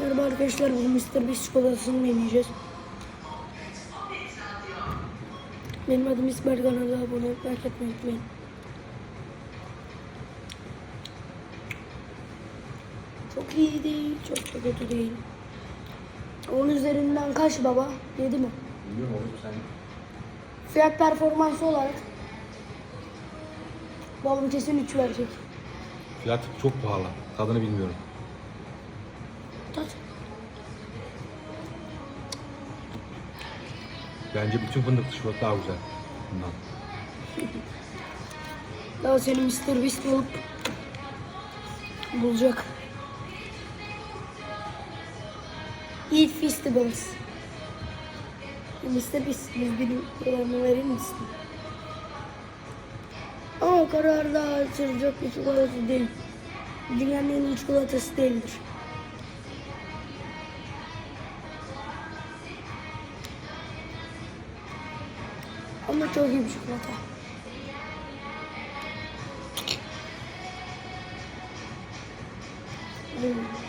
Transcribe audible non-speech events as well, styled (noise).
Merhaba arkadaşlar, bugün Mr. Beast çikolatasını deneyeceğiz. Benim adım İsmail kanala abone olup like etmeyi unutmayın. Çok iyi değil, çok da kötü değil. Onun üzerinden kaç baba? 7 mi? Biliyorum oğlum sen Fiyat performansı olarak babam kesin 3 verecek. fiyat çok pahalı. Tadını bilmiyorum. Tat. Bence bütün fındıklı çikolata daha güzel. Bundan. (laughs) Daha seni Mr. Beast bulup bulacak. Eat Festivals. Mr. Beast, biz bilgilerini verir misin? Ama o karar daha açılacak bir çikolata değil. Dünyanın en iyi çikolatası değildir. Ama çok iyi bir çikolata. Hmm.